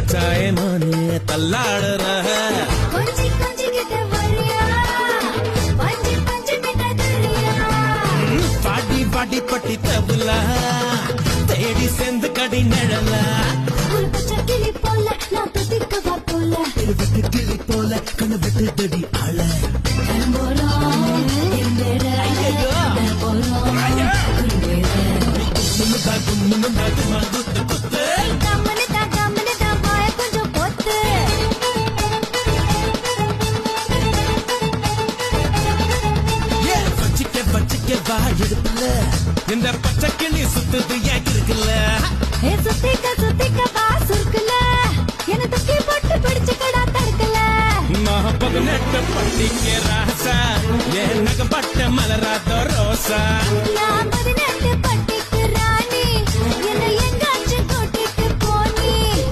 காட்டாயமானு தள்ளாடுற கொஞ்சி கொஞ்சி கிட்ட வரியா பஞ்சு பஞ்சு கிட்ட தெரியா பாடி பாடி பட்டி தபுலா தேடி சேர்ந்து கடி நிழலா கிளி போல நான் போல விட்டு கிளி போல கண்ணு விட்டு தடி ஆள போறோம் எந்தேட ஐயையோ. போறோம் வா எடுப்புல இந்த பச்சை கிளி சுத்துது இருக்குல்ல? சுத்திக்க சுத்திக்க வா சுருக்குல என்ன தூக்கி போட்டு பிடிச்சுக்கடா தடுக்கல நான் பதினெட்டு பட்டிக்க ராசா. என் நகப்பட்ட மலராத ரோசா.